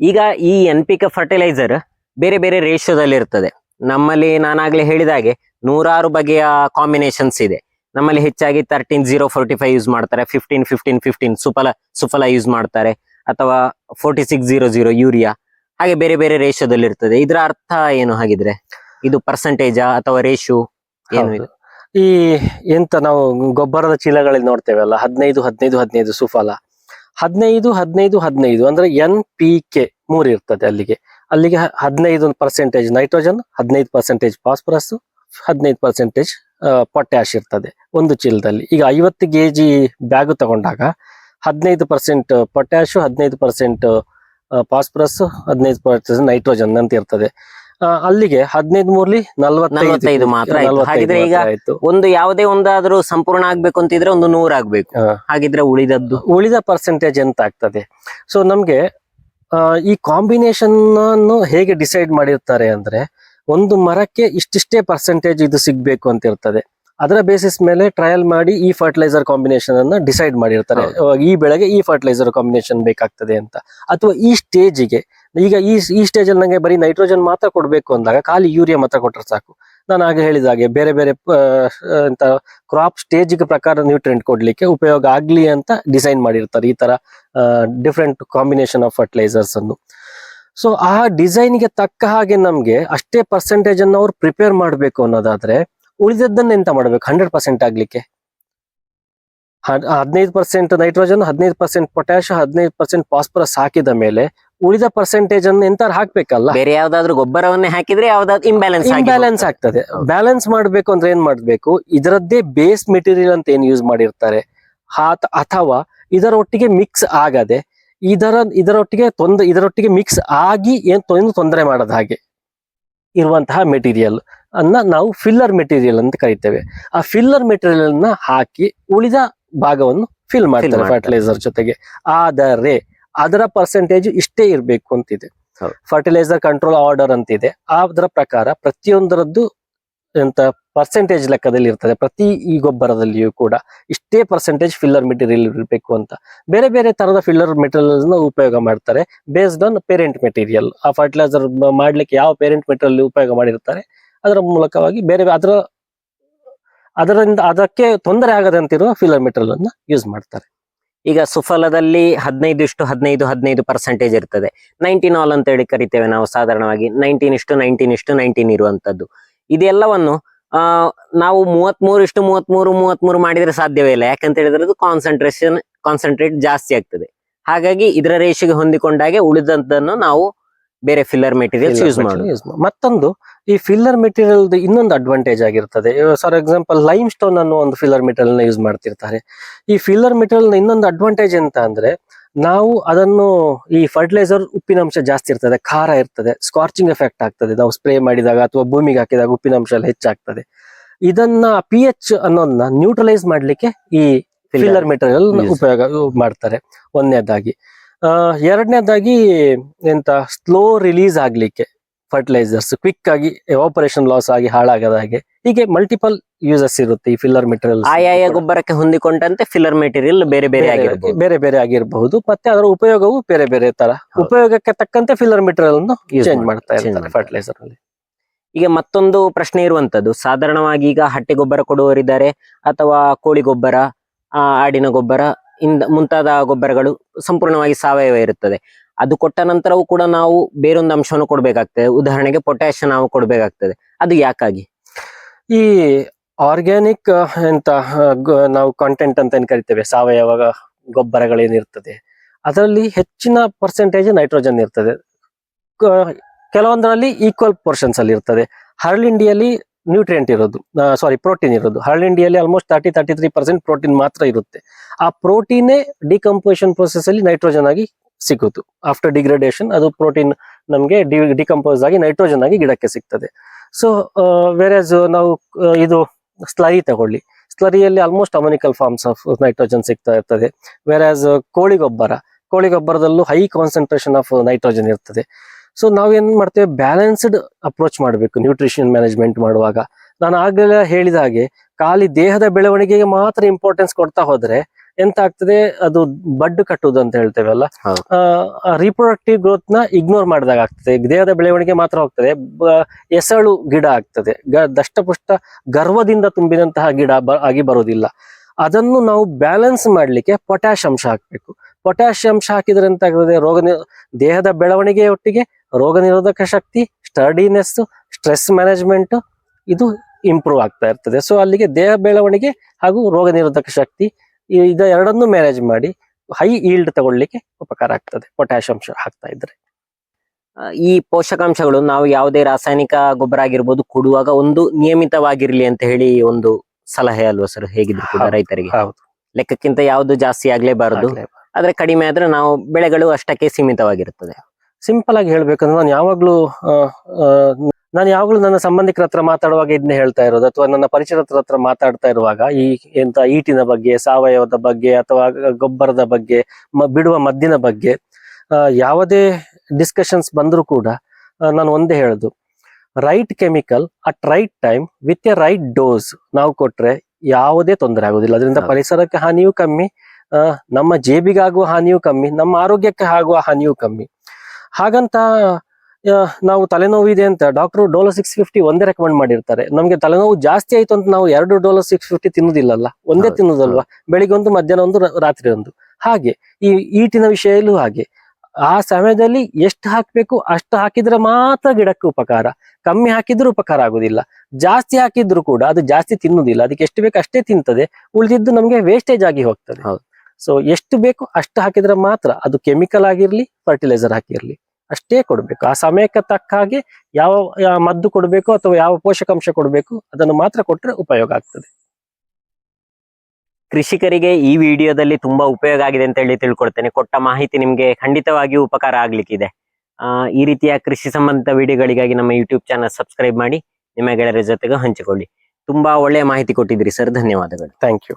ಈಗ ಈ N P K fertiliser ಬೇರೆ ಬೇರೆ ರೇಷಿಯೋದಲ್ಲಿ ಇರ್ತದೆ ನಮ್ಮಲ್ಲಿ ನಾನಾಗಲೇ ಹೇಳಿದ ಹಾಗೆ ನೂರಾರು ಬಗೆಯ ಕಾಂಬಿನೇಷನ್ಸ್ ಇದೆ. ನಮ್ಮಲ್ಲಿ ಹೆಚ್ಚಾಗಿ thirteen zero forty five use ಮಾಡ್ತಾರೆ. Fifteen fifteen fifteen Suphala Suphala use ಮಾಡ್ತಾರೆ. ಅಥವಾ forty six zero zero urea ಹಾಗೆ ಬೇರೆ ಬೇರೆ ರೇಷಿಯೋದಲ್ಲಿ ಇರ್ತದೆ ಇದರ ಅರ್ಥ ಏನು ಹಾಗಿದ್ರೆ? ಇದು ಪರ್ಸೆಂಟೇಜ ಅಥವಾ ರೇಷು ಏನು ಇದು? ಈ ಎಂತ ನಾವು ಗೊಬ್ಬರದ ಚೀಲಗಳಲ್ಲಿ ನೋಡ್ತೇವಲ್ಲ ಹದಿನೈದು ಹದಿನೈದು ಹದಿನೈದು ಸುಫಲ ಹದಿನೈದು ಹದಿನೈದು ಹದಿನೈದು ಅಂದ್ರೆ ಎನ್ ಪಿ ಕೆ ಮೂರು ಇರ್ತದೆ ಅಲ್ಲಿಗೆ. ಅಲ್ಲಿಗೆ ಹದಿನೈದು ಪರ್ಸೆಂಟೇಜ್ ನೈಟ್ರೋಜನ್ ಹದಿನೈದು ಪರ್ಸೆಂಟೇಜ್ ಫಾಸ್ಫರಸ್ ಹದಿನೈದು ಪರ್ಸೆಂಟೇಜ್ ಪೊಟ್ಯಾಶ್ ಇರ್ತದೆ ಒಂದು ಚೀಲದಲ್ಲಿ. ಈಗ ಐವತ್ತು ಕೆ ಜಿ ಬ್ಯಾಗ್ ತಗೊಂಡಾಗ ಹದಿನೈದು ಪರ್ಸೆಂಟ್ ಪೊಟ್ಯಾಶು ಹದಿನೈದು ಪರ್ಸೆಂಟ್ ಫಾಸ್ಫರಸ್ ಹದಿನೈದು ಪರ್ಸೆಂಟ್ ನೈಟ್ರೋಜನ್ ಅಂತ ಇರ್ತದೆ. ಅಲ್ಲಿಗೆ ಹದಿನೈದು ಮೂರ್ಲಿ ನಲ್ವತ್ತೈದು ಮಾತ್ರ. ಹಾಗಿದ್ರೆ ಈಗ ಒಂದು ಯಾವುದೇ ಒಂದಾದ್ರೂ ಸಂಪೂರ್ಣ ಆಗ್ಬೇಕು ಅಂತಿದ್ರೆ ಒಂದು ನೂರ್ ಆಗ್ಬೇಕು. ಹಾಗಿದ್ರೆ ಉಳಿದದ್ದು? ಉಳಿದ ಪರ್ಸೆಂಟೇಜ್ ಎಂತ ಆಗ್ತದೆ? ಸೊ ನಮ್ಗೆ ಈ ಕಾಂಬಿನೇಷನ್ ಅನ್ನು ಹೇಗೆ ಡಿಸೈಡ್ ಮಾಡಿರ್ತಾರೆ ಅಂದ್ರೆ ಒಂದು ಮರಕ್ಕೆ ಇಷ್ಟಿಷ್ಟೇ ಪರ್ಸೆಂಟೇಜ್ ಇದು ಸಿಗ್ಬೇಕು ಅಂತ ಇರ್ತದೆ. ಅದರ ಬೇಸಿಸ್ ಮೇಲೆ ಟ್ರಯಲ್ ಮಾಡಿ ಈ ಫರ್ಟಿಲೈಸರ್ ಕಾಂಬಿನೇಷನ್ ಅನ್ನ ಡಿಸೈಡ್ ಮಾಡಿರ್ತಾರೆ. ಈ ಬೆಳೆಗೆ ಈ ಫರ್ಟಿಲೈಸರ್ ಕಾಂಬಿನೇಷನ್ ಬೇಕಾಗ್ತದೆ ಅಂತ. ಅಥವಾ ಈ ಸ್ಟೇಜಿಗೆ ಈಗ ಈ ಈ ಸ್ಟೇಜ್ ಅಲ್ಲಿ ನಂಗೆ ಬರೀ ನೈಟ್ರೋಜನ್ ಮಾತ್ರ ಕೊಡಬೇಕು ಅಂದಾಗ ಖಾಲಿ ಯೂರಿಯಾ ಮಾತ್ರ ಕೊಟ್ಟರೆ ಸಾಕು. ನಾನು ಆಗ ಹೇಳಿದ ಹಾಗೆ ಬೇರೆ ಬೇರೆ ಅಂತ ಕ್ರಾಪ್ ಸ್ಟೇಜ್ ಪ್ರಕಾರ ನ್ಯೂಟ್ರಿಯೆಂಟ್ ಕೊಡ್ಲಿಕ್ಕೆ ಉಪಯೋಗ ಆಗ್ಲಿ ಅಂತ ಡಿಸೈನ್ ಮಾಡಿರ್ತಾರೆ ಈ ತರ ಡಿಫ್ರೆಂಟ್ ಕಾಂಬಿನೇಷನ್ ಆಫ್ ಫರ್ಟಿಲೈಸರ್ಸ್ ಅನ್ನು. ಸೊ ಆ ಡಿಸೈನ್ಗೆ ತಕ್ಕ ಹಾಗೆ ನಮ್ಗೆ ಅಷ್ಟೇ ಪರ್ಸೆಂಟೇಜ್ ಅನ್ನು ಅವ್ರು ಪ್ರಿಪೇರ್ ಮಾಡಬೇಕು ಅನ್ನೋದಾದ್ರೆ ಉಳಿದದ್ದನ್ನ ಎಂತ ಮಾಡಬೇಕು? ಹಂಡ್ರೆಡ್ ಪರ್ಸೆಂಟ್ ಆಗ್ಲಿಕ್ಕೆ. ಹದಿನೈದು ಪರ್ಸೆಂಟ್ ನೈಟ್ರೋಜನ್ ಹದಿನೈದು ಪರ್ಸೆಂಟ್ ಪೊಟ್ಯಾಶ್ ಹದಿನೈದು ಪರ್ಸೆಂಟ್ ಫಾಸ್ಫರಸ್ ಹಾಕಿದ ಮೇಲೆ ಉಳಿದ ಪರ್ಸೆಂಟೇಜ್ ಅನ್ನು ಎಂತ ಹಾಕ್ಬೇಕಲ್ಲ? ಬೇರೆ ಯಾವ್ದಾದ್ರು ಗೊಬ್ಬರವನ್ನೇ ಹಾಕಿದ್ರೆ ಯಾವ್ದಾದ್ರು ಇಂಬ್ಯಾಲೆನ್ಸ್ ಇಂಬ್ಯಾಲೆನ್ಸ್ ಆಗ್ತದೆ. ಬ್ಯಾಲೆನ್ಸ್ ಮಾಡಬೇಕು ಅಂದ್ರೆ ಏನ್ ಮಾಡ್ಬೇಕು? ಇದರದ್ದೇ ಬೇಸ್ ಮೆಟೀರಿಯಲ್ ಅಂತ ಏನ್ ಯೂಸ್ ಮಾಡಿರ್ತಾರೆ? ಹಾತ್- ಅಥವಾ ಇದರೊಟ್ಟಿಗೆ ಮಿಕ್ಸ್ ಆಗದೆ ಇದರ ಇದರೊಟ್ಟಿಗೆ ತೊಂದ ಇದರೊಟ್ಟಿಗೆ ಮಿಕ್ಸ್ ಆಗಿ ಏನ್ ತೊಂದರೆ ಮಾಡದ ಹಾಗೆ ಇರುವಂತಹ ಮೆಟೀರಿಯಲ್ ಅನ್ನ ನಾವು ಫಿಲ್ಲರ್ ಮೆಟೀರಿಯಲ್ ಅಂತ ಕರಿತೇವೆ. ಆ ಫಿಲ್ಲರ್ ಮೆಟೀರಿಯಲ್ ಅನ್ನ ಹಾಕಿ ಉಳಿದ ಭಾಗವನ್ನು ಫಿಲ್ ಮಾಡ್ತಾರೆ. ಫರ್ಟಿಲೈಸರ್ ಜೊತೆಗೆ. ಆದರೆ ಅದರ ಪರ್ಸೆಂಟೇಜ್ ಇಷ್ಟೇ ಇರಬೇಕು ಅಂತಿದೆ. ಫರ್ಟಿಲೈಸರ್ ಕಂಟ್ರೋಲ್ ಆರ್ಡರ್ ಅಂತಿದೆ. ಅದರ ಪ್ರಕಾರ ಪ್ರತಿಯೊಂದರದ್ದು ಎಂತ ಪರ್ಸೆಂಟೇಜ್ ಲೆಕ್ಕದಲ್ಲಿ ಇರ್ತದೆ. ಪ್ರತಿ ಈ ಗೊಬ್ಬರದಲ್ಲಿಯೂ ಕೂಡ ಇಷ್ಟೇ ಪರ್ಸೆಂಟೇಜ್ ಫಿಲ್ಲರ್ ಮೆಟೀರಿಯಲ್ ಇರಬೇಕು ಅಂತ. ಬೇರೆ ಬೇರೆ ತರದ ಫಿಲ್ಲರ್ ಮೆಟೀರಿಯಲ್ನ ಉಪಯೋಗ ಮಾಡ್ತಾರೆ. ಬೇಸ್ಡ್ ಆನ್ ಪೇರೆಂಟ್ ಮೆಟೀರಿಯಲ್ ಆ ಫರ್ಟಿಲೈಸರ್ ಮಾಡ್ಲಿಕ್ಕೆ ಯಾವ ಪೇರೆಂಟ್ ಮೆಟೀರಿಯಲ್ ಉಪಯೋಗ ಮಾಡಿರ್ತಾರೆ? ಅದರ ಮೂಲಕವಾಗಿ ಬೇರೆ ಅದರ ಅದರಿಂದ ಅದಕ್ಕೆ ತೊಂದರೆ ಆಗದಂತಿರುವ ಮೆಟೀರಿಯಲ್ ಅನ್ನ ಯೂಸ್ ಮಾಡ್ತಾರೆ. ಈಗ ಸುಫಲದಲ್ಲಿ ಹದಿನೈದು ಇಷ್ಟು ಹದಿನೈದು ಹದಿನೈದು ಪರ್ಸೆಂಟೇಜ್ ಇರ್ತದೆ. ನೈನ್ಟೀನ್ ಆಲ್ ಅಂತ ಹೇಳಿ ಕರಿತೇವೆ ನಾವು ಸಾಧಾರಣವಾಗಿ. ನೈನ್ಟೀನ್ ಇಷ್ಟು ನೈನ್ಟೀನ್ ಇಷ್ಟು ನೈನ್ಟೀನ್ ಇರುವಂತದ್ದು. ಇದೆಲ್ಲವನ್ನು, ಆ, ನಾವು ಮೂವತ್ಮೂರು ಇಷ್ಟು ಮೂವತ್ಮೂರು ಮಾಡಿದ್ರೆ ಸಾಧ್ಯವೇ ಇಲ್ಲ. ಯಾಕಂತ ಹೇಳಿದ್ರೆ ಅದು ಕಾನ್ಸಂಟ್ರೇಷನ್ ಕಾನ್ಸಂಟ್ರೇಟ್ ಜಾಸ್ತಿ ಆಗ್ತದೆ. ಹಾಗಾಗಿ ಇದರ ರೇಷಿಗೆ ಹೊಂದಿಕೊಂಡಾಗೆ ಉಳಿದಂತನ್ನು ನಾವು ಬೇರೆ ಫಿಲ್ಲರ್ ಮೆಟೀರಿಯಲ್ಸ್ ಯೂಸ್ ಮಾಡಿ ಯೂಸ್ ಮತ್ತೊಂದು ಈ ಫಿಲ್ಲರ್ ಮೆಟೀರಿಯಲ್ ಇನ್ನೊಂದು ಅಡ್ವಾಂಟೇಜ್ ಆಗಿರ್ತದೆ. ಫಾರ್ ಎಕ್ಸಾಂಪಲ್ ಲೈಮ್ ಸ್ಟೋನ್ ಅನ್ನೋ ಒಂದು ಫಿಲ್ಲರ್ ಮೆಟೀರಿಯಲ್ನ ಯೂಸ್ ಮಾಡ್ತಿರ್ತಾರೆ. ಈ ಫಿಲ್ಲರ್ ಮೆಟೀರಿಯಲ್ನ ಇನ್ನೊಂದು ಅಡ್ವಾಂಟೇಜ್ ಎಂತ ಅಂದ್ರೆ ನಾವು ಅದನ್ನು ಈ ಫರ್ಟಿಲೈಸರ್ ಉಪ್ಪಿನಂಶ ಜಾಸ್ತಿ ಇರ್ತದೆ ಖಾರ ಇರ್ತದೆ ಸ್ಕಾರ್ಚಿಂಗ್ ಎಫೆಕ್ಟ್ ಆಗ್ತದೆ. ನಾವು ಸ್ಪ್ರೇ ಮಾಡಿದಾಗ ಅಥವಾ ಭೂಮಿಗೆ ಹಾಕಿದಾಗ ಉಪ್ಪಿನಂಶ ಎಲ್ಲ ಹೆಚ್ಚಾಗ್ತದೆ. ಇದನ್ನ ಪಿ ಎಚ್ ಅನ್ನೋದನ್ನ ನ್ಯೂಟ್ರಲೈಸ್ ಮಾಡ್ಲಿಕ್ಕೆ ಈ ಫಿಲ್ಲರ್ ಮೆಟೀರಿಯಲ್ ಉಪಯೋಗ ಮಾಡ್ತಾರೆ. ಒಂದನೇದಾಗಿ. ಎರಡನೇದಾಗಿ ಎಂತ ಸ್ಲೋ ರಿಲೀಸ್ ಆಗ್ಲಿಕ್ಕೆ ಫರ್ಟಿಲೈಸರ್ಸ್ ಕ್ವಿಕ್ ಆಗಿ ಆಪರೇಷನ್ ಲಾಸ್ ಆಗಿ ಹಾಳಾಗದ ಹಾಗೆ. ಹೀಗೆ ಮಲ್ಟಿಪಲ್ ಯೂಸಸ್ ಇರುತ್ತೆ ಈ ಫಿಲ್ಲರ್ ಮೆಟೀರಿಯಲ್ ಆಯಾಯ ಗೊಬ್ಬರಕ್ಕೆ ಹೊಂದಿಕೊಂಡಂತೆ ಫಿಲ್ಲರ್ ಮೆಟೀರಿಯಲ್ ಬೇರೆ ಬೇರೆ ಆಗಿರಬಹುದು ಬೇರೆ ಬೇರೆ ಆಗಿರಬಹುದು. ಮತ್ತೆ ಅದರ ಉಪಯೋಗವು ಬೇರೆ ಬೇರೆ ತರ. ಉಪಯೋಗಕ್ಕೆ ತಕ್ಕಂತೆ ಫಿಲ್ಲರ್ ಮೆಟೀರಿಯಲ್ ಅನ್ನು ಚೇಂಜ್ ಮಾಡ್ತಾ ಇರ್ತಾರೆ ಮಾಡ್ತಾರೆ. ಫರ್ಟಿಲೈಸರ್ ಅಲ್ಲಿ. ಈಗ ಮತ್ತೊಂದು ಪ್ರಶ್ನೆ ಇರುವಂತದ್ದು. ಸಾಧಾರಣವಾಗಿ ಈಗ ಹಟ್ಟಿ ಗೊಬ್ಬರ ಕೊಡುವವರಿದ್ದಾರೆ ಅಥವಾ ಕೋಳಿ ಗೊಬ್ಬರ ಆ, ಆಡಿನ ಗೊಬ್ಬರ ಇಂದ ಮುಂತಾದ ಗೊಬ್ಬರಗಳು ಸಂಪೂರ್ಣವಾಗಿ ಸಾವಯವ ಇರುತ್ತದೆ. ಅದು ಕೊಟ್ಟ ನಂತರವೂ ಕೂಡ ನಾವು ಬೇರೊಂದು ಅಂಶವನ್ನು ಕೊಡಬೇಕಾಗ್ತದೆ. ಉದಾಹರಣೆಗೆ ಪೊಟ್ಯಾಶ್ ನಾವು ಕೊಡಬೇಕಾಗ್ತದೆ. ಅದು ಯಾಕಾಗಿ? ಈ ಆರ್ಗ್ಯಾನಿಕ್ ಎಂತ ನಾವು ಕಾಂಟೆಂಟ್ ಅಂತ ಏನು ಕರಿತೇವೆ, ಸಾವಯವ ಗೊಬ್ಬರಗಳೇನಿರ್ತದೆ. ಅದರಲ್ಲಿ ಹೆಚ್ಚಿನ ಪರ್ಸೆಂಟೇಜ್ ನೈಟ್ರೋಜನ್ ಇರ್ತದೆ. ಕೆಲವೊಂದರಲ್ಲಿ ಈಕ್ವಲ್ ಪೋರ್ಷನ್ಸ್ ಅಲ್ಲಿ ಇರ್ತದೆ ಹರಳಿಂಡಿಯಲ್ಲಿ ನ್ಯೂಟ್ರಿಯೆಂಟ್ ಇರೋದು ಸಾರಿ ಪ್ರೋಟೀನ್ ಇರೋದು. ಹರಳಿಂಡಿಯಲ್ಲಿ almost thirty thirty three percent protein ಮಾತ್ರ ಇರುತ್ತೆ. ಆ ಪ್ರೋಟೀನೇ ಡಿಕಂಪೋಸಿಷನ್ ಪ್ರೊಸೆಸ್ ಅಲ್ಲಿ ನೈಟ್ರೋಜನ್ ಆಗಿ ಸಿಗುತ್ತು ಆಫ್ಟರ್ ಡಿಗ್ರೇಡೇಷನ್ ಅದು ಪ್ರೋಟೀನ್ ನಮಗೆ ಡಿಕಂಪೋಸ್ ಆಗಿ ನೈಟ್ರೋಜನ್ ಆಗಿ ಗಿಡಕ್ಕೆ ಸಿಗ್ತದೆ. ಸೊ ವೆರೇಸ್ ನಾವು ಇದು ಸ್ಲರಿ ತಗೊಳ್ಳಿ. ಸ್ಲರಿಯಲ್ಲಿ almost ammoniacal forms of nitrogen ಸಿಗ್ತಾ ಇರ್ತದೆ. ವೆರಾಸ್ ಕೋಳಿ ಗೊಬ್ಬರ ಕೋಳಿ ಗೊಬ್ಬರದಲ್ಲೂ ಹೈ ಕಾನ್ಸಂಟ್ರೇಷನ್ ಆಫ್ ನೈಟ್ರೋಜನ್ ಇರ್ತದೆ. ಸೊ ನಾವೇನ್ ಮಾಡ್ತೇವೆ? ಬ್ಯಾಲೆನ್ಸ್ಡ್ ಅಪ್ರೋಚ್ ಮಾಡಬೇಕು ನ್ಯೂಟ್ರಿಷನ್ ಮ್ಯಾನೇಜ್ಮೆಂಟ್ ಮಾಡುವಾಗ. ನಾನು ಆಗಲೇ ಹೇಳಿದ ಹಾಗೆ ಖಾಲಿ ದೇಹದ ಬೆಳವಣಿಗೆಗೆ ಮಾತ್ರ ಇಂಪಾರ್ಟೆನ್ಸ್ ಕೊಡ್ತಾ ಹೋದ್ರೆ ಎಂತ ಆಗ್ತದೆ? ಅದು ಬಡ್ ಕಟ್ಟುವುದು ಅಂತ ಹೇಳ್ತೇವಲ್ಲ ಅಲ್ಲ? ರಿಪ್ರೊಡಕ್ಟಿವ್ ಗ್ರೋತ್ನ ಇಗ್ನೋರ್ ಮಾಡಿದಾಗ ಆಗ್ತದೆ. ದೇಹದ ಬೆಳವಣಿಗೆ ಮಾತ್ರ ಹೋಗ್ತದೆ. ಎಸಳು ಗಿಡ ಆಗ್ತದೆ. ಗ- ದಷ್ಟಪುಷ್ಟ ಗರ್ವದಿಂದ ತುಂಬಿದಂತಹ ಗಿಡ ಆಗಿ ಬರುವುದಿಲ್ಲ. ಅದನ್ನು ನಾವು ಬ್ಯಾಲೆನ್ಸ್ ಮಾಡ್ಲಿಕ್ಕೆ ಪೊಟ್ಯಾಶ್ ಅಂಶ ಹಾಕ್ಬೇಕು. ಪೊಟ್ಯಾಶ್ ಅಂಶ ಹಾಕಿದ್ರೆ ಎಂತಾಗ್ತದೆ ರೋಗ ದೇಹದ ಬೆಳವಣಿಗೆಯ ಬೆಳವಣಿಗೆಯೊಟ್ಟಿಗೆ ರೋಗ ನಿರೋಧಕ ಶಕ್ತಿ ಸ್ಟಡಿನೆಸ್ ಸ್ಟ್ರೆಸ್ ಮ್ಯಾನೇಜ್ಮೆಂಟ್ ಇದು ಇಂಪ್ರೂವ್ ಆಗ್ತಾ ಇರ್ತದೆ. ಸೊ ಅಲ್ಲಿಗೆ ದೇಹ ಬೆಳವಣಿಗೆ ಹಾಗೂ ರೋಗ ನಿರೋಧಕ ಶಕ್ತಿ ಇದ ಎರಡನ್ನೂ ಮ್ಯಾನೇಜ್ ಮಾಡಿ ಹೈ ಈಲ್ಡ್ ತಗೊಳ್ಳಿಕ್ಕೆ ಉಪಕಾರ ಆಗ್ತದೆ. ಪೊಟ್ಯಾಶ್ ಅಂಶ ಹಾಕ್ತಾ ಇದ್ರೆ. ಈ ಪೋಷಕಾಂಶಗಳು ನಾವು ಯಾವುದೇ ರಾಸಾಯನಿಕ ಗೊಬ್ಬರ ಆಗಿರ್ಬೋದು ಕೊಡುವಾಗ ಒಂದು ನಿಯಮಿತವಾಗಿರ್ಲಿ ಅಂತ ಹೇಳಿ ಒಂದು ಸಲಹೆ ಅಲ್ವಾ ಸರ್ ಹೇಗಿದ್ರು ಕೂಡ ರೈತರಿಗೆ? ಹೌದು. ಲೆಕ್ಕಕ್ಕಿಂತ ಯಾವುದು ಜಾಸ್ತಿ ಆಗ್ಲೇಬಾರದು. ಆದ್ರೆ ಕಡಿಮೆ ಆದ್ರೆ ನಾವು ಬೆಳೆಗಳು ಅಷ್ಟಕ್ಕೆ ಸೀಮಿತವಾಗಿರುತ್ತದೆ. ಸಿಂಪಲ್ ಆಗಿ ಹೇಳ್ಬೇಕಂದ್ರೆ ನಾನು ಯಾವಾಗ್ಲೂ ನಾನು ಯಾವಾಗ್ಲೂ ನನ್ನ ಸಂಬಂಧಿಕರ ಹತ್ರ ಮಾತಾಡುವಾಗ ಇದನ್ನ ಹೇಳ್ತಾ ಇರೋದು ಅಥವಾ ನನ್ನ ಪರಿಸರ ಹತ್ರ ಮಾತಾಡ್ತಾ ಇರುವಾಗ ಈ ಎಂತ ಈಟಿನ ಬಗ್ಗೆ ಸಾವಯವದ ಬಗ್ಗೆ ಅಥವಾ ಗೊಬ್ಬರದ ಬಗ್ಗೆ ಬಿಡುವ ಮದ್ದಿನ ಬಗ್ಗೆ ಯಾವುದೇ ಡಿಸ್ಕಷನ್ಸ್ ಬಂದರೂ ಕೂಡ ನಾನು ಒಂದೇ ಹೇಳೋದು. Right chemical at right time with a right dose ನಾವು ಕೊಟ್ರೆ ಯಾವುದೇ ತೊಂದರೆ ಆಗುದಿಲ್ಲ. ಅದರಿಂದ ಪರಿಸರಕ್ಕೆ ಹಾನಿಯೂ ಕಮ್ಮಿ ನಮ್ಮ ಜೇಬಿಗಾಗುವ ಹಾನಿಯೂ ಕಮ್ಮಿ ನಮ್ಮ ಆರೋಗ್ಯಕ್ಕೆ ಆಗುವ ಹಾನಿಯೂ ಕಮ್ಮಿ. ಹಾಗಂತ ನಾವು ನಾವು ತಲೆನೋವಿದೆ ಅಂತ ಡಾಕ್ಟರ್ ಡೋಲೋ ಸಿಕ್ಸ್ ಫಿಫ್ಟಿ ಒಂದೇ ರೆಕಮೆಂಡ್ ಮಾಡಿರ್ತಾರೆ. ನಮಗೆ ತಲೆನೋವು ಜಾಸ್ತಿ ಆಯ್ತು ಅಂತ ನಾವು ಎರಡು ಡೋಲೋ ಸಿಕ್ಸ್ ಫಿಫ್ಟಿ ತಿನ್ನೋದಿಲ್ಲಲ್ಲ? ಒಂದೇ ತಿನ್ನೋದಲ್ವ? ಬೆಳಿಗ್ಗೆ ಒಂದು ಮಧ್ಯಾಹ್ನ ಒಂದು ರಾತ್ರಿ ಒಂದು. ಹಾಗೆ ಈ ಈಟಿನ ವಿಷಯಲ್ಲೂ ಹಾಗೆ. ಆ ಸಮಯದಲ್ಲಿ ಎಷ್ಟು ಹಾಕ್ಬೇಕು ಅಷ್ಟು ಹಾಕಿದ್ರೆ ಮಾತ್ರ ಗಿಡಕ್ಕೆ ಉಪಕಾರ. ಕಮ್ಮಿ ಹಾಕಿದ್ರೂ ಉಪಕಾರ ಆಗುದಿಲ್ಲ. ಜಾಸ್ತಿ ಹಾಕಿದ್ರು ಕೂಡ ಅದು ಜಾಸ್ತಿ ತಿನ್ನುದಿಲ್ಲ. ಅದಕ್ಕೆ ಎಷ್ಟು ಬೇಕು ಅಷ್ಟೇ ತಿಂತದೆ. ಉಳಿದಿದ್ದು ನಮಗೆ ವೇಸ್ಟೇಜ್ ಆಗಿ ಹೋಗ್ತದೆ. ಹೌದು. ಸೊ ಎಷ್ಟು ಬೇಕು ಅಷ್ಟು ಹಾಕಿದ್ರೆ ಮಾತ್ರ ಅದು ಕೆಮಿಕಲ್ ಆಗಿರ್ಲಿ ಫರ್ಟಿಲೈಸರ್ ಹಾಕಿರ್ಲಿ. ಅಷ್ಟೇ ಕೊಡ್ಬೇಕು. ಆ ಸಮಯಕ್ಕೆ ತಕ್ಕ ಹಾಗೆ ಯಾವ ಮದ್ದು ಕೊಡಬೇಕು ಅಥವಾ ಯಾವ ಪೋಷಕಾಂಶ ಕೊಡಬೇಕು ಅದನ್ನು ಮಾತ್ರ ಕೊಟ್ಟರೆ ಉಪಯೋಗ ಆಗ್ತದೆ. ಕೃಷಿಕರಿಗೆ ಈ ವಿಡಿಯೋದಲ್ಲಿ ತುಂಬಾ ಉಪಯೋಗ ಆಗಿದೆ ಅಂತ ಹೇಳಿ ತಿಳ್ಕೊಡ್ತೇನೆ ಕೊಟ್ಟ ಮಾಹಿತಿ ನಿಮಗೆ ಖಂಡಿತವಾಗಿಯೂ ಉಪಕಾರ ಆಗ್ಲಿಕ್ಕಿದೆ. ಈ ರೀತಿಯ ಕೃಷಿ ಸಂಬಂಧಿತ ವಿಡಿಯೋಗಳಿಗಾಗಿ ನಮ್ಮ ಯೂಟ್ಯೂಬ್ ಚಾನಲ್ ಸಬ್ಸ್ಕ್ರೈಬ್ ಮಾಡಿ ನಿಮ್ಮ ಗೆಳೆಯರ ಜೊತೆಗೆ ಹಂಚಿಕೊಳ್ಳಿ. ತುಂಬಾ ಒಳ್ಳೆಯ ಮಾಹಿತಿ ಕೊಟ್ಟಿದ್ದೀರಿ ಸರ್. ಧನ್ಯವಾದಗಳು. Thank you